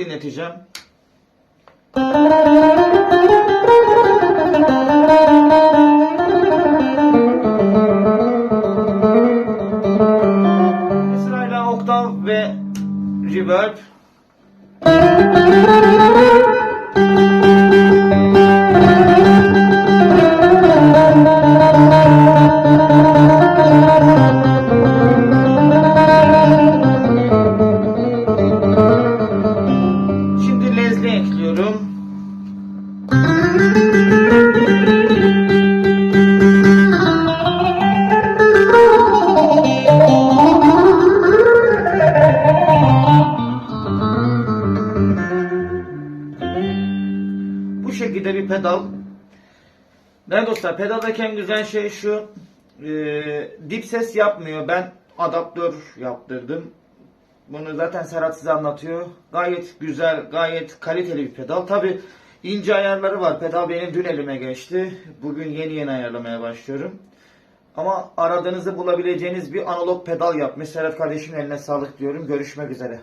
dinleteceğim. Sırayla oktav ve reverb. Bu şekilde bir pedal. Ne dostlar pedaldaki en güzel şey şu. E, dip ses yapmıyor. Ben adaptör yaptırdım. Bunu zaten Serhat size anlatıyor. Gayet güzel, gayet kaliteli bir pedal. Tabi ince ayarları var. Pedal benim dün elime geçti. Bugün yeni yeni ayarlamaya başlıyorum. Ama aradığınızı bulabileceğiniz bir analog pedal yapmış. Serhat kardeşimin eline sağlık diyorum. Görüşmek üzere.